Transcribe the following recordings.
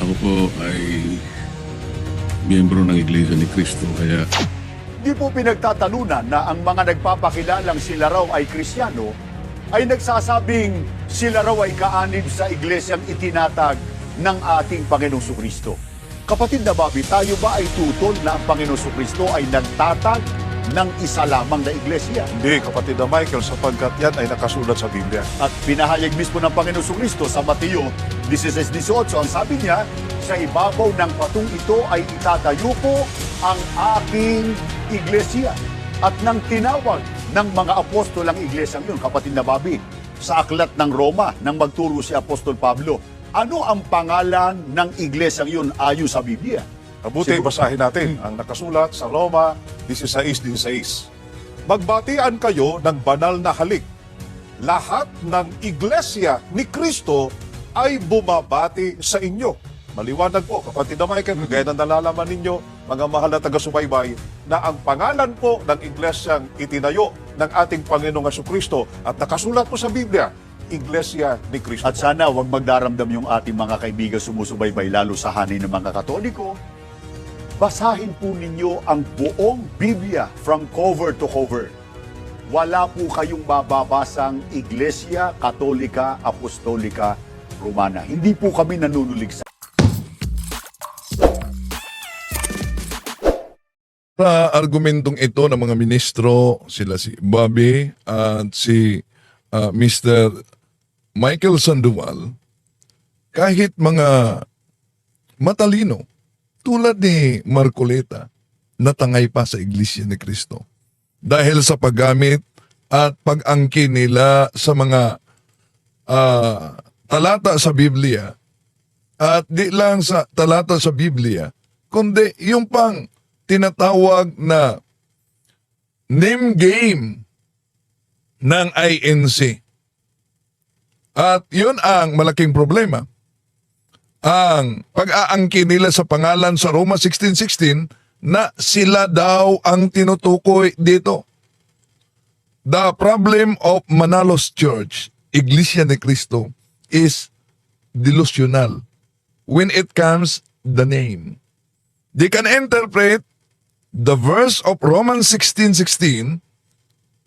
Ako po ay miyembro ng Iglesia ni Cristo kaya Di po pinagtatalunan na ang mga nagpapakilalang sila raw ay Kristiyano ay nagsasabing sila raw ay kaanib sa iglesyang itinatag ng ating Panginoong Kristo. Kapatid na Bobby, tayo ba ay tutol na ang Panginoong Kristo ay nagtatag ng isa lamang na iglesia? Hindi, kapatid na Michael, sapagkat yan ay nakasulat sa Biblia. At pinahayag mismo ng Panginoong Kristo sa Mateo 16.18, ang sabi niya, sa ibabaw ng patong ito ay itatayo ko ang aking iglesia. At nang tinawag ng mga apostol ang iglesyang yun, kapatid na Babi, sa aklat ng Roma, nang magturo si Apostol Pablo, ano ang pangalan ng iglesyang yun ayon sa Biblia? Mabuti, basahin natin ang nakasulat sa Roma 16.16. Magbatian kayo ng banal na halik. Lahat ng iglesia ni Kristo ay bumabati sa inyo. Maliwanag po, kapatid na Michael, kagaya na nalalaman ninyo, mga mahal na taga-subaybay, na ang pangalan po ng iglesyang itinayo ng ating Panginoong Kristo at nakasulat po sa Biblia, Iglesia ni Kristo. At sana wag magdaramdam yung ating mga kaibigan sumusubaybay lalo sa hanay ng mga Katoliko. Basahin po ninyo ang buong Biblia from cover to cover. Wala po kayong bababasang Iglesia Katolika Apostolika Romana. Hindi po kami nanunulig sa argumentong ito ng mga ministro, sila si Bobby at si ah, Mr. Michael Sandoval, kahit mga matalino, tulad ni Marcoleta, natangay pa sa Iglesia ni Cristo. Dahil sa paggamit at pag-angkin nila sa mga ah, talata sa Biblia, at di lang sa talata sa Biblia, kundi yung pang tinatawag na name game ng INC. At yun ang malaking problema. Ang pag-aangkin nila sa pangalan sa Roma 16.16 na sila daw ang tinutukoy dito. The problem of Manalos Church, Iglesia ni Cristo, is delusional when it comes the name. They can interpret the verse of Romans 16:16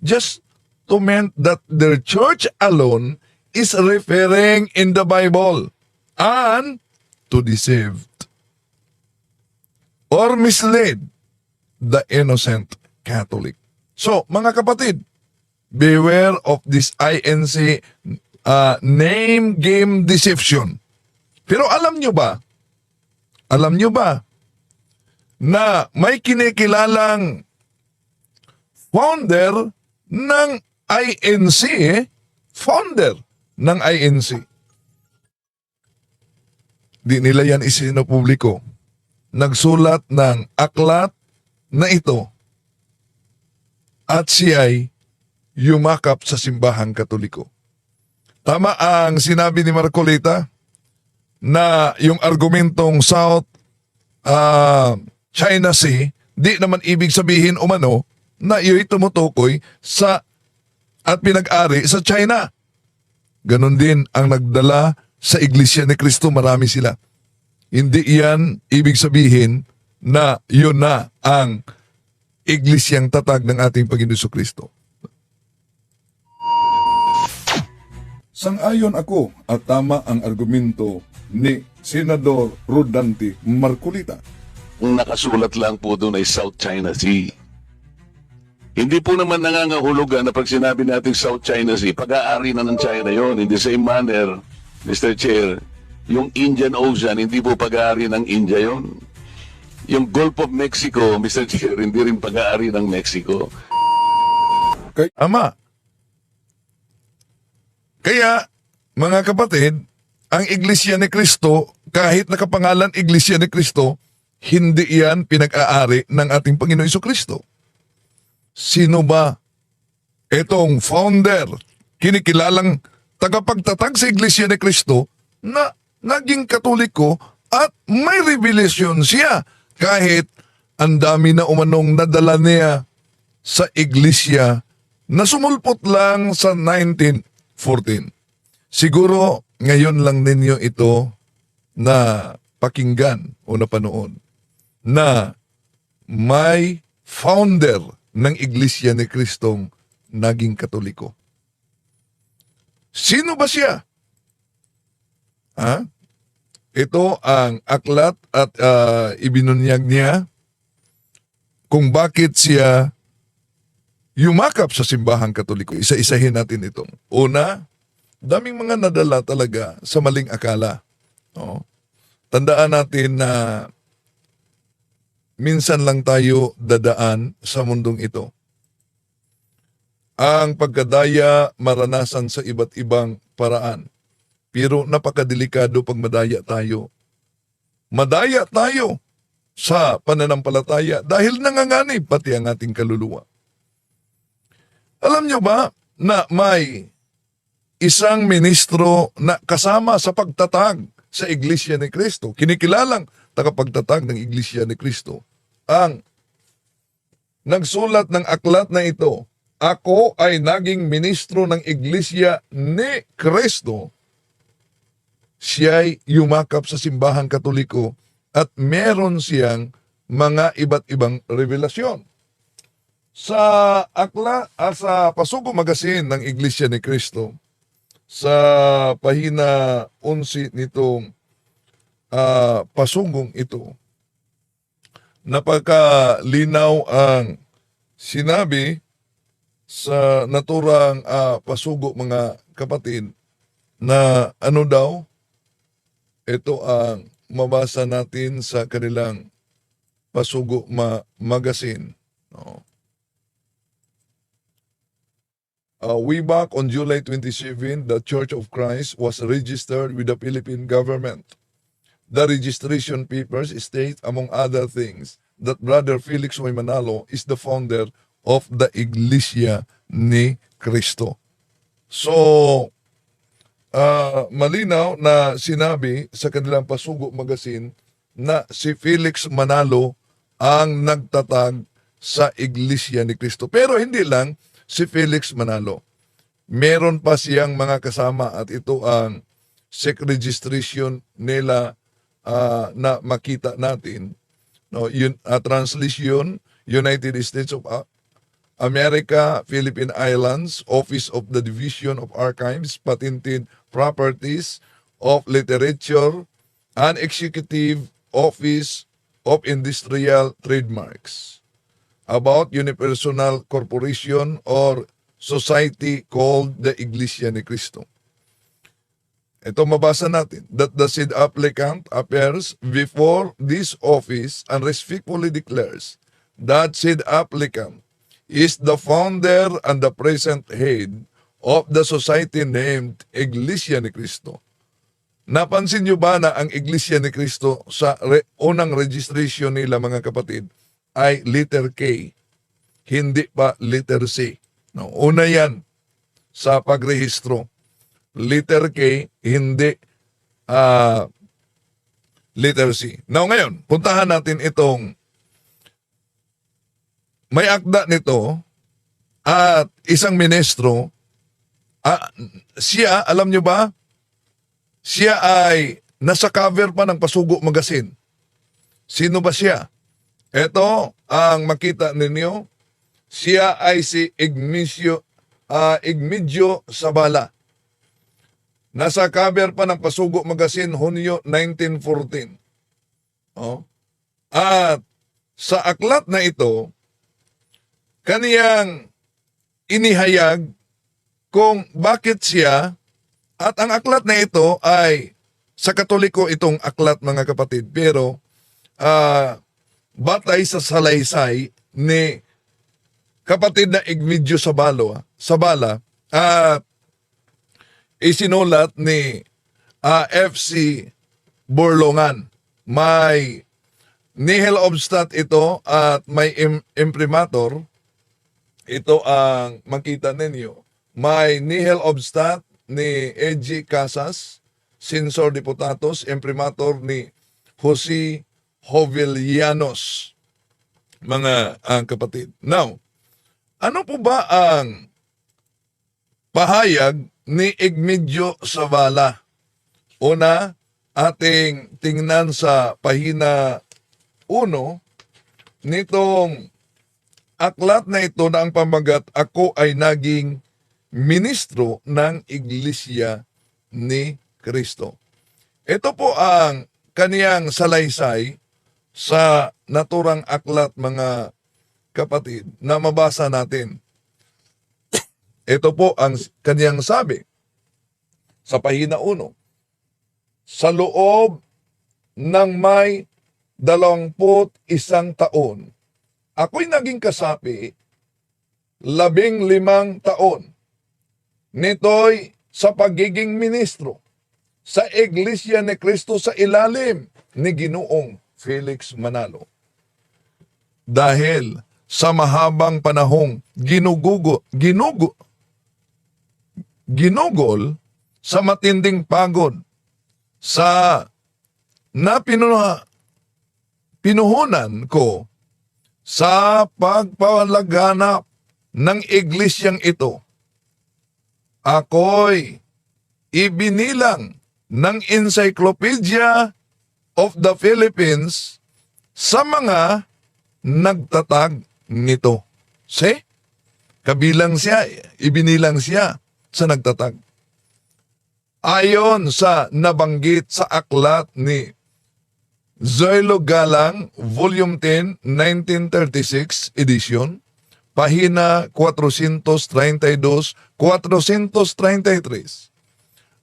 just to mean that their church alone is referring in the Bible and to deceive or mislead the innocent Catholic. So, mga kapatid, beware of this INC uh, name game deception. Pero alam nyo ba, alam nyo ba, na may kinikilalang founder ng INC, founder ng INC. Di nila yan isinapubliko. Nagsulat ng aklat na ito at siya ay yumakap sa simbahang katoliko. Tama ang sinabi ni Marcolita na yung argumentong South ah, China Sea, di naman ibig sabihin umano na iyo'y tumutukoy sa at pinag-ari sa China. Ganon din ang nagdala sa Iglesia ni Kristo, marami sila. Hindi iyan ibig sabihin na yun na ang Iglesyang tatag ng ating Panginoon Kristo. Sang-ayon ako at tama ang argumento ni Senador Rodante Marcolita. Ang nakasulat lang po doon ay South China Sea. Hindi po naman nangangahulugan na pag sinabi natin South China Sea, pag-aari na ng China yon. In the same manner, Mr. Chair, yung Indian Ocean, hindi po pag-aari ng India yon. Yung Gulf of Mexico, Mr. Chair, hindi rin pag-aari ng Mexico. Kay Ama. Kaya, mga kapatid, ang Iglesia ni Kristo, kahit nakapangalan Iglesia ni Kristo, hindi yan pinag-aari ng ating Panginoon Iso Kristo. Sino ba itong founder, kinikilalang tagapagtatag sa Iglesia ni Kristo na naging katoliko at may revelation siya kahit ang dami na umanong nadala niya sa iglesia na sumulpot lang sa 1914. Siguro ngayon lang ninyo ito na napakinggan o napanood na may founder ng Iglesia ni Kristong naging katoliko. Sino ba siya? Ha? Ito ang aklat at ah, ibinunyag niya kung bakit siya yumakap sa simbahang katoliko. Isa-isahin natin itong. Una, daming mga nadala talaga sa maling akala. No? Tandaan natin na minsan lang tayo dadaan sa mundong ito. Ang pagkadaya maranasan sa iba't ibang paraan. Pero napakadelikado pag madaya tayo. Madaya tayo sa pananampalataya dahil nanganganib pati ang ating kaluluwa. Alam nyo ba na may isang ministro na kasama sa pagtatag sa Iglesia ni Kristo, kinikilalang tagapagtatag ng Iglesia ni Kristo, ang nagsulat ng aklat na ito, ako ay naging ministro ng Iglesia ni Kristo. Siya'y yumakap sa simbahang katoliko at meron siyang mga iba't ibang revelasyon. Sa akla, ah, sa Pasugo Magazine ng Iglesia ni Cristo, sa pahina 11 nitong ah, pasugong ito, napakalinaw ang sinabi sa naturang ah, pasugo mga kapatid na ano daw, ito ang mabasa natin sa kanilang pasugo ma- magazine. No? Uh, way back on July 27, the Church of Christ was registered with the Philippine government. The registration papers state, among other things, that Brother Felix Hoy Manalo is the founder of the Iglesia ni Cristo. So, ah, malinaw na sinabi sa kanilang Pasugo Magazine na si Felix Manalo ang nagtatag sa Iglesia ni Cristo. Pero hindi lang si Felix Manalo. Meron pa siyang mga kasama at ito ang SEC registration nila ah, na makita natin. No, yun, ah, translation, United States of America, Philippine Islands, Office of the Division of Archives, Patented Properties of Literature, and Executive Office of Industrial Trademarks about unipersonal corporation or society called the Iglesia ni Cristo. Ito mabasa natin, that the said applicant appears before this office and respectfully declares that said applicant is the founder and the present head of the society named Iglesia ni Cristo. Napansin nyo ba na ang Iglesia ni Cristo sa re- unang registration nila mga kapatid ay letter K, hindi pa letter C. No, una yan sa pagrehistro. Letter K, hindi ah letter C. Now ngayon, puntahan natin itong may akda nito at isang ministro ah, siya, alam nyo ba, siya ay nasa cover pa ng Pasugo Magazine. Sino ba siya? Ito ang makita ninyo. Siya ay si Ignacio, ah, Igmedio Sabala. Nasa cover pa ng Pasugo Magazine Hunyo 1914. Oh. At sa aklat na ito, kaniyang inihayag kung bakit siya at ang aklat na ito ay sa Katoliko itong aklat mga kapatid pero ah, batay sa salaysay ni kapatid na Igmedio Sabalo, Sabala at isinulat ni ah, FC Borlongan. May nihil obstat ito at may im- imprimator. Ito ang makita ninyo. May nihil obstat ni E.G. Casas, Sensor Deputados, imprimator ni Jose Jovellanos. Mga ang kapatid. Now, ano po ba ang pahayag ni Igmedio Zavala? Una, ating tingnan sa pahina 1 nitong aklat na ito na ang pamagat ako ay naging ministro ng Iglesia ni Kristo. Ito po ang kaniyang salaysay sa naturang aklat mga kapatid na mabasa natin. Ito po ang kaniyang sabi sa pahina 1. Sa loob ng may dalawamput isang taon, ako'y naging kasapi labing limang taon. Nito'y sa pagiging ministro sa Iglesia ni Kristo sa ilalim ni Ginoong Felix Manalo. Dahil sa mahabang panahong ginugugo, ginugo, ginugol sa matinding pagod sa na pinuha, pinuhunan ko sa pagpalaganap ng iglesyang ito. Ako'y ibinilang ng Encyclopedia of the Philippines sa mga nagtatag nito. See? Kabilang siya, ibinilang siya sa nagtatag. Ayon sa nabanggit sa aklat ni Zoilo Galang, Volume 10, 1936 edition, pahina 432-433.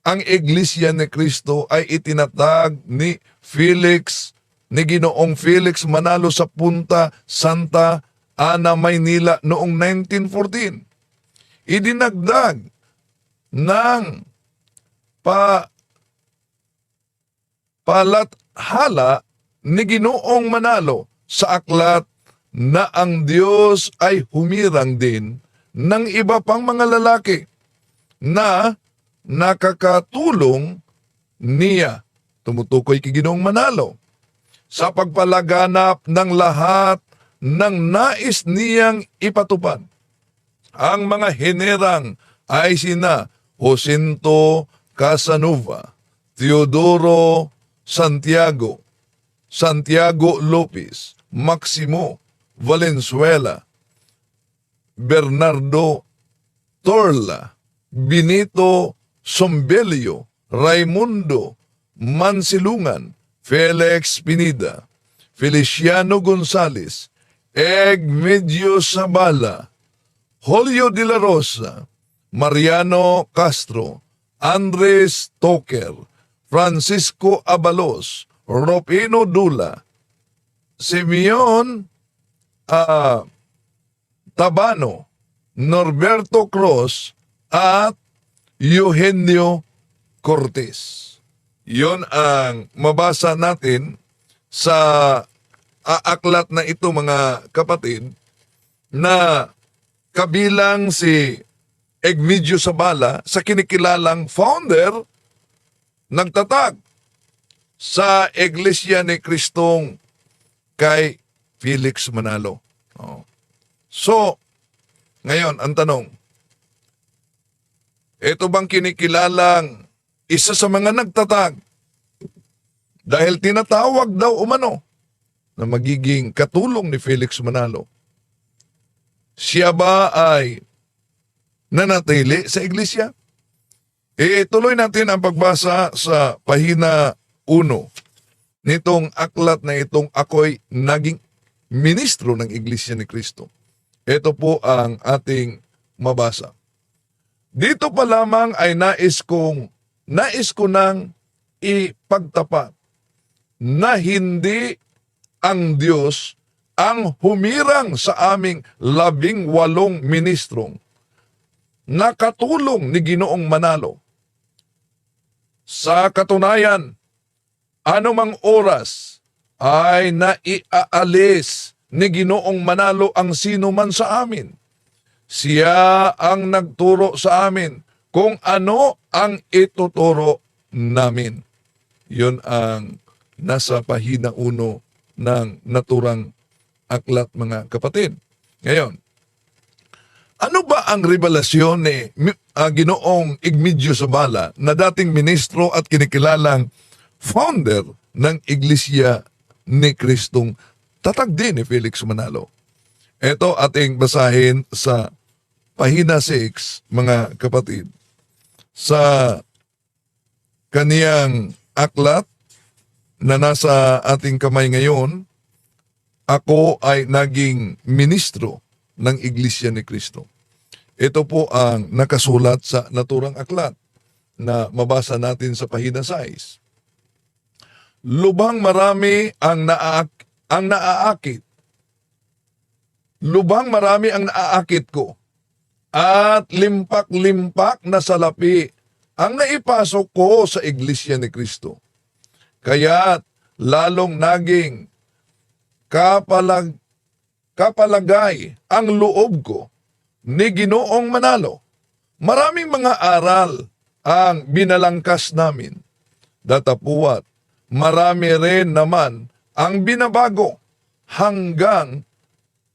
Ang Iglesia ni Cristo ay itinatag ni Felix, ni Ginoong Felix Manalo sa Punta Santa Ana, Maynila noong 1914. Idinagdag ng pa palathala ni Ginoong Manalo sa aklat na ang Diyos ay humirang din ng iba pang mga lalaki na nakakatulong niya. Tumutukoy kay Ginoong Manalo sa pagpalaganap ng lahat ng nais niyang ipatupad. Ang mga henerang ay sina Jacinto Casanova, Teodoro Santiago, Santiago Lopez, Maximo Valenzuela, Bernardo Torla, Benito Sombelio, Raimundo Mansilungan, Felix Pinida, Feliciano Gonzales, Egmedio Sabala, Julio de la Rosa, Mariano Castro, Andres Toker, Francisco Abalos, Ropino Dula, Simeon ah, Tabano, Norberto Cruz, at Eugenio Cortez. Yon ang mabasa natin sa aaklat na ito mga kapatid na kabilang si Egmedio Sabala sa kinikilalang founder nagtatag sa Iglesia ni Kristong kay Felix Manalo. Oh. So, ngayon, ang tanong, ito bang kinikilalang isa sa mga nagtatag dahil tinatawag daw umano na magiging katulong ni Felix Manalo. Siya ba ay nanatili sa iglesia? E tuloy natin ang pagbasa sa pahina 1 nitong aklat na itong ako'y naging ministro ng Iglesia ni Kristo. Ito po ang ating mabasa. Dito pa lamang ay nais kong, nais ko nang ipagtapat na hindi ang Diyos ang humirang sa aming labing walong ministrong nakatulong ni Ginoong Manalo. Sa katunayan, anumang oras ay naiaalis ni Ginoong Manalo ang sino man sa amin. Siya ang nagturo sa amin kung ano ang ituturo namin. Yun ang nasa pahina uno ng naturang aklat mga kapatid. Ngayon, ano ba ang revelasyon ni uh, Ginoong Igmedio Sabala na dating ministro at kinikilalang founder ng Iglesia ni Kristong tatag din ni Felix Manalo. Ito ating basahin sa pahina 6, mga kapatid. Sa kaniyang aklat na nasa ating kamay ngayon, ako ay naging ministro ng Iglesia ni Kristo. Ito po ang nakasulat sa naturang aklat na mabasa natin sa pahina 6. Lubang marami ang naaak ang naaakit. Lubang marami ang naaakit ko. At limpak-limpak na salapi ang naipasok ko sa iglesia ni Kristo. Kaya't lalong naging kapalag, kapalagay ang loob ko ni Ginoong Manalo. Maraming mga aral ang binalangkas namin. Datapuat, marami rin naman ang binabago hanggang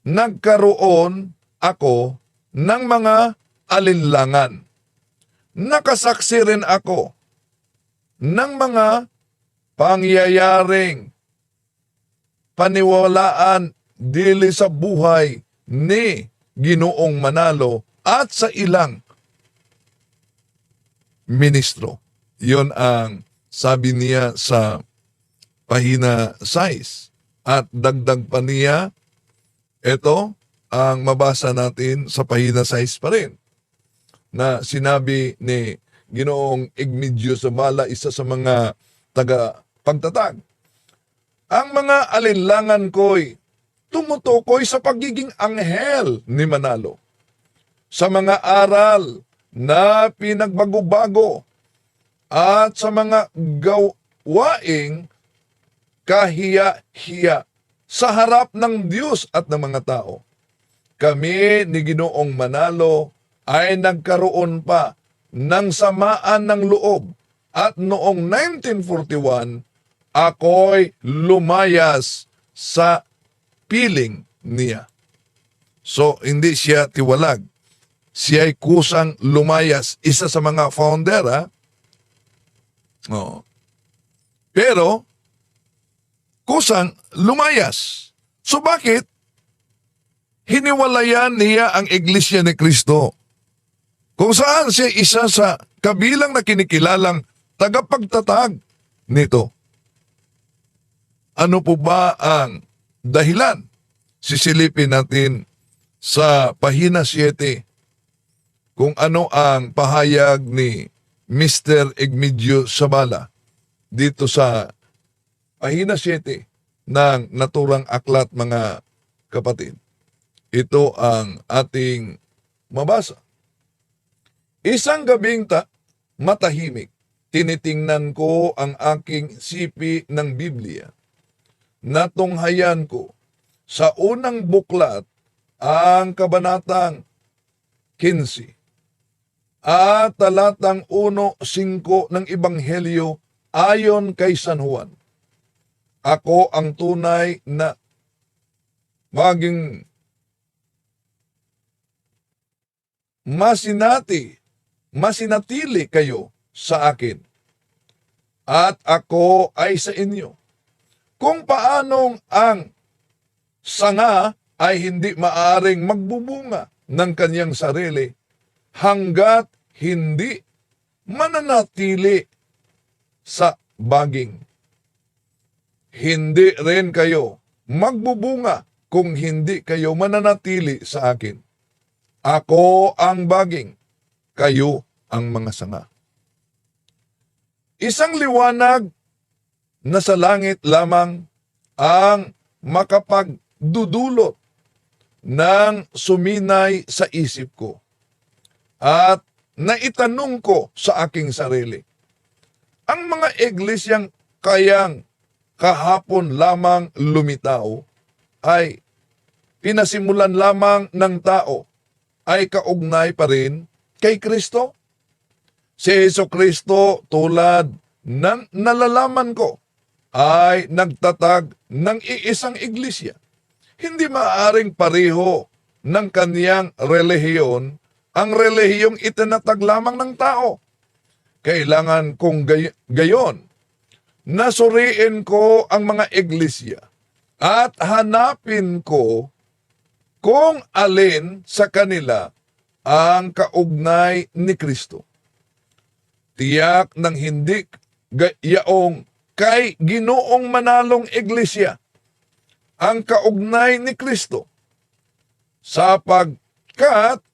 nagkaroon ako ng mga alinlangan. Nakasaksi rin ako ng mga pangyayaring paniwalaan dili sa buhay ni Ginoong Manalo at sa ilang ministro. Yon ang sabi niya sa pahina 6. At dagdag pa niya, ito ang mabasa natin sa pahina 6 pa rin na sinabi ni Ginoong Igmedio Zabala, isa sa mga taga pagtatag. Ang mga alinlangan ko'y tumutukoy sa pagiging anghel ni Manalo. Sa mga aral na pinagbago-bago at sa mga gawaing kahiya-hiya sa harap ng Diyos at ng mga tao. Kami ni Ginoong Manalo ay nagkaroon pa ng samaan ng loob at noong 1941 ako'y lumayas sa piling niya. So, hindi siya tiwalag. Siya ay kusang lumayas. Isa sa mga founder, ha? Oo. Pero, kusang lumayas. So, bakit? Hiniwalayan niya ang Iglesia ni Kristo. Kung saan siya isa sa kabilang na kinikilalang tagapagtatag nito. Ano po ba ang dahilan? Sisilipin natin sa pahina 7 kung ano ang pahayag ni Mr. Egmedio Sabala dito sa pahina 7 ng naturang aklat mga kapatid. Ito ang ating mabasa. Isang gabing ta- matahimik, tinitingnan ko ang aking sipi ng Biblia. Natunghayan ko sa unang buklat ang kabanatang 15 at talatang 1.5 ng Ebanghelyo ayon kay San Juan. Ako ang tunay na maging masinati, masinatili kayo sa akin. At ako ay sa inyo. Kung paanong ang sanga ay hindi maaring magbubunga ng kanyang sarili hanggat hindi mananatili sa baging. Hindi rin kayo magbubunga kung hindi kayo mananatili sa akin. Ako ang baging, kayo ang mga sanga. Isang liwanag na sa langit lamang ang makapagdudulot ng suminay sa isip ko at naitanong ko sa aking sarili. Ang mga iglesyang kayang kahapon lamang lumitaw ay pinasimulan lamang ng tao ay kaugnay pa rin kay Kristo? Si Yeso Kristo tulad ng nalalaman ko ay nagtatag ng iisang iglesia. Hindi maaring pareho ng kaniyang relihiyon ang relihiyong itinatag lamang ng tao. Kailangan kung gay- gayon, nasuriin ko ang mga iglesia at hanapin ko kung alin sa kanila ang kaugnay ni Kristo. Tiyak ng hindi yaong kay ginoong manalong iglesia ang kaugnay ni Kristo sapagkat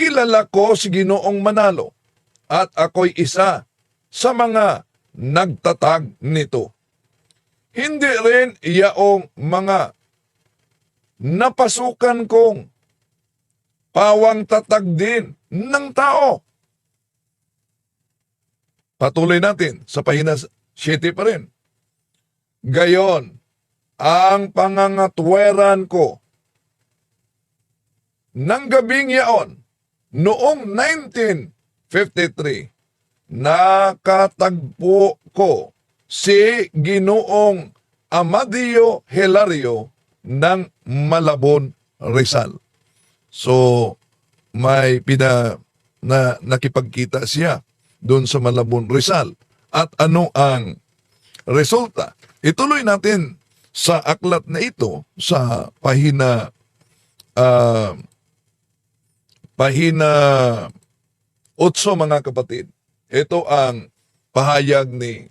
kilala ko si ginoong manalo at ako'y isa sa mga nagtatag nito. Hindi rin yaong mga napasukan kong pawang tatag din ng tao. Patuloy natin sa pahina 7 pa rin. Gayon, ang pangangatweran ko ng gabing yaon noong 1953 nakatagpo ko si Ginoong Amadio Hilario ng Malabon, Rizal. So, may pina na nakipagkita siya doon sa Malabon, Rizal. At ano ang resulta? Ituloy natin sa aklat na ito sa pahina ah, pahina 8 mga kapatid. Ito ang pahayag ni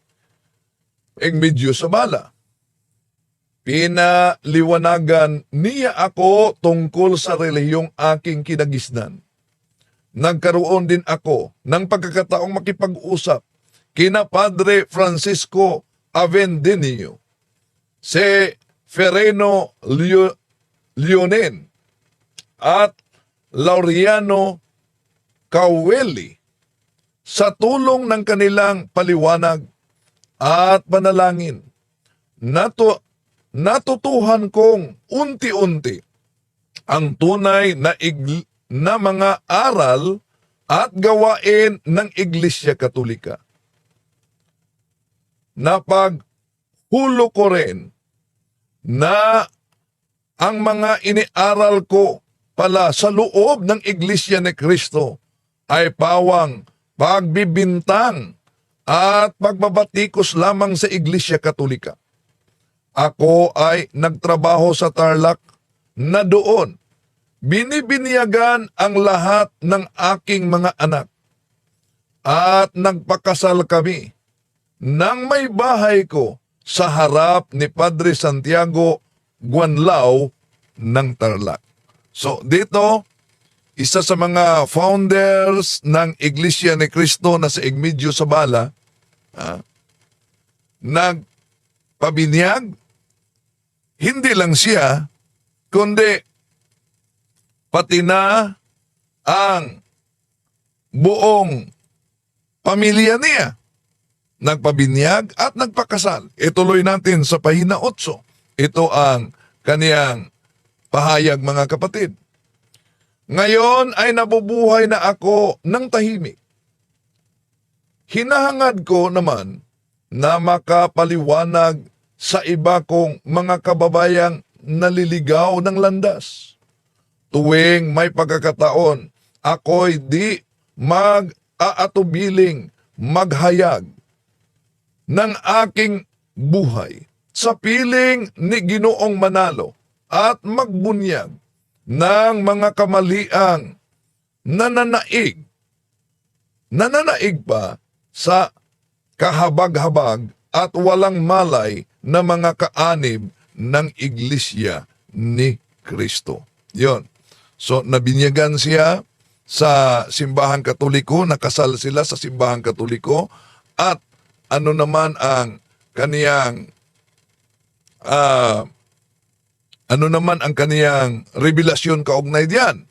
Egmedio Sabala. Pinaliwanagan niya ako tungkol sa relihiyong aking kinagisnan. Nagkaroon din ako ng pagkakataong makipag-usap kina Padre Francisco Avendenio, si Fereno Leo- Leonen at Laureano Caueli sa tulong ng kanilang paliwanag at panalangin. Nato, natutuhan kong unti-unti ang tunay na, igl- na mga aral at gawain ng Iglesia Katolika. Napaghulo ko rin na ang mga iniaral ko pala sa loob ng Iglesia ni Kristo ay pawang pagbibintang at pagbabatikos lamang sa Iglesia Katolika. Ako ay nagtrabaho sa Tarlac na doon binibiniyagan ang lahat ng aking mga anak at nagpakasal kami nang may bahay ko sa harap ni Padre Santiago Guanlao ng Tarlac. So dito, isa sa mga founders ng Iglesia ni Cristo na sa Igmedio Sabala, ah, nagpabinyag, hindi lang siya, kundi pati na ang buong pamilya niya. Nagpabinyag at nagpakasal. Ituloy natin sa pahina 8. Ito ang kaniyang pahayag mga kapatid. Ngayon ay nabubuhay na ako ng tahimik. Hinahangad ko naman na makapaliwanag sa iba kong mga kababayang naliligaw ng landas. Tuwing may pagkakataon, ako'y di mag-aatubiling maghayag ng aking buhay sa piling ni Ginoong Manalo at magbunyag ng mga kamaliang nananaig, nananaig pa sa kahabag-habag at walang malay na mga kaanib ng iglesia ni Kristo. Yon. So, nabinyagan siya sa simbahang katoliko, nakasal sila sa simbahang katoliko, at ano naman ang kaniyang ah, ano naman ang kaniyang revelasyon kaugnay diyan?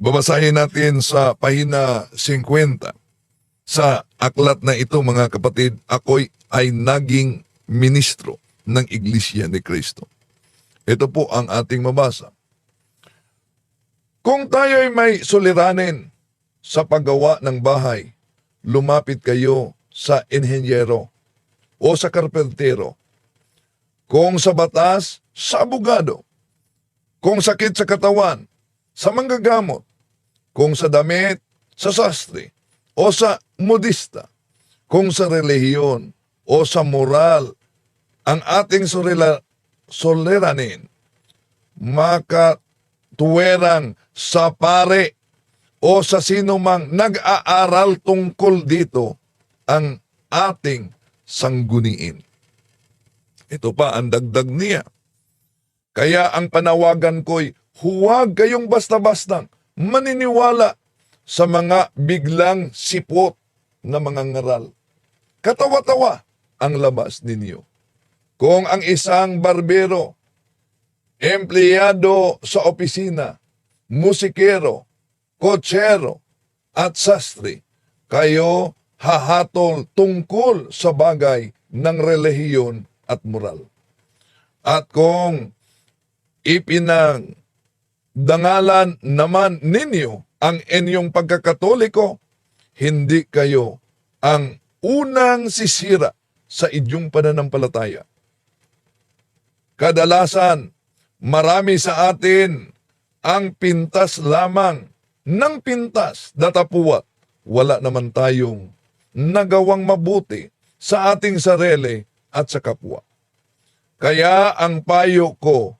Babasahin natin sa pahina 50. Sa aklat na ito mga kapatid, ako'y ay naging ministro ng Iglesia ni Kristo. Ito po ang ating mabasa. Kung tayo'y may suliranin sa paggawa ng bahay, lumapit kayo sa inhenyero o sa karpentero. Kung sa batas, sa abogado. Kung sakit sa katawan, sa manggagamot. Kung sa damit, sa sastre o sa modista. Kung sa relihiyon o sa moral ang ating surila, suliranin, makatuwerang sa pare o sa sino mang nag-aaral tungkol dito ang ating sangguniin. Ito pa ang dagdag niya. Kaya ang panawagan ko'y huwag kayong basta-bastang maniniwala sa mga biglang sipot na mga ngaral. Katawa-tawa ang labas ninyo. Kung ang isang barbero, empleyado sa opisina, musikero, kotsero, at sastre, kayo hahatol tungkol sa bagay ng relihiyon at moral. At kung ipinang dangalan naman ninyo ang inyong pagkakatoliko, hindi kayo ang unang sisira sa inyong pananampalataya. Kadalasan, marami sa atin ang pintas lamang ng pintas datapuat. Wala naman tayong nagawang mabuti sa ating sarili at sa kapwa. Kaya ang payo ko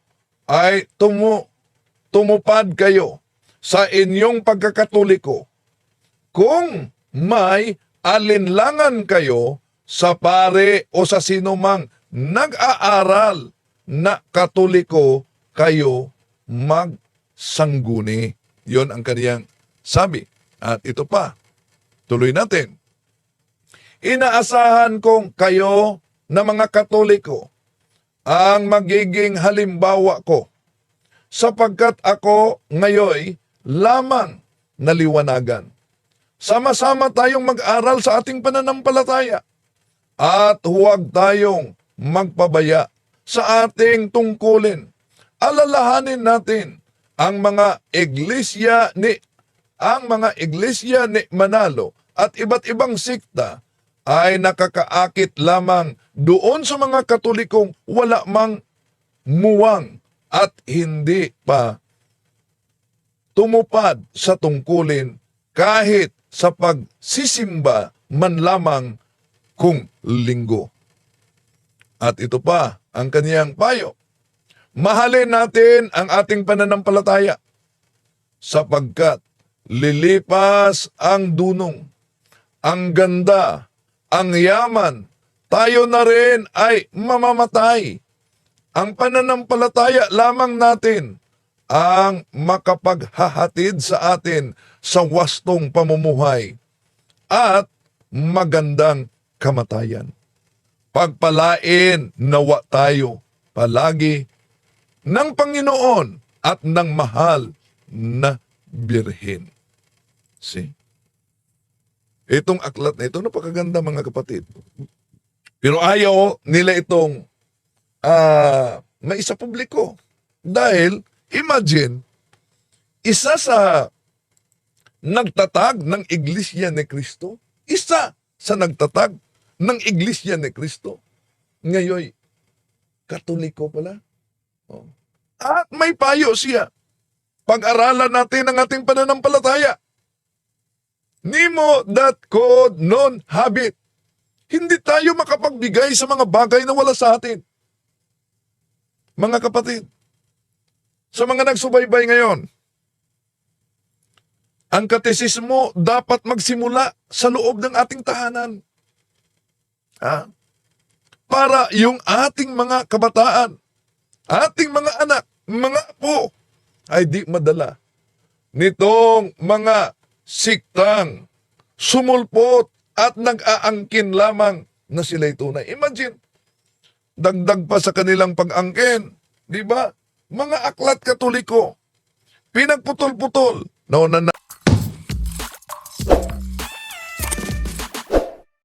ay tumu tumupad kayo sa inyong pagkakatoliko kung may alinlangan kayo sa pare o sa sino mang nag-aaral na katoliko kayo magsangguni. Yon ang kaniyang sabi. At ito pa, tuloy natin. Inaasahan kong kayo na mga katoliko ang magiging halimbawa ko sapagkat ako ngayoy lamang naliwanagan. Sama-sama tayong mag-aral sa ating pananampalataya at huwag tayong magpabaya sa ating tungkulin. Alalahanin natin ang mga iglesia ni ang mga iglesia ni Manalo at iba't ibang sikta ay nakakaakit lamang doon sa mga katolikong wala mang muwang at hindi pa tumupad sa tungkulin kahit sa pagsisimba man lamang kung linggo. At ito pa ang kaniyang payo. Mahalin natin ang ating pananampalataya sapagkat lilipas ang dunong, ang ganda, ang yaman, tayo na rin ay mamamatay. Ang pananampalataya lamang natin ang makapaghahatid sa atin sa wastong pamumuhay at magandang kamatayan. Pagpalain nawa tayo palagi ng Panginoon at ng mahal na birhen. See? Itong aklat na ito, napakaganda mga kapatid. Pero ayaw nila itong ah maisa publiko. Dahil, imagine, isa sa nagtatag ng Iglesia ni Kristo, isa sa nagtatag ng Iglesia ni Kristo, ngayon, katoliko pala. Oh. At may payo siya. Pag-aralan natin ang ating pananampalataya. Nimo that code non habit. Hindi tayo makapagbigay sa mga bagay na wala sa atin. Mga kapatid, sa mga nagsubaybay ngayon, ang katesismo dapat magsimula sa loob ng ating tahanan. Ha? Para yung ating mga kabataan, ating mga anak, mga apo, ay di madala nitong mga siktang sumulpot at nag-aangkin lamang na sila'y tunay. Imagine, dagdag pa sa kanilang pag-angkin, di ba? Mga aklat katoliko, pinagputol-putol, nauna na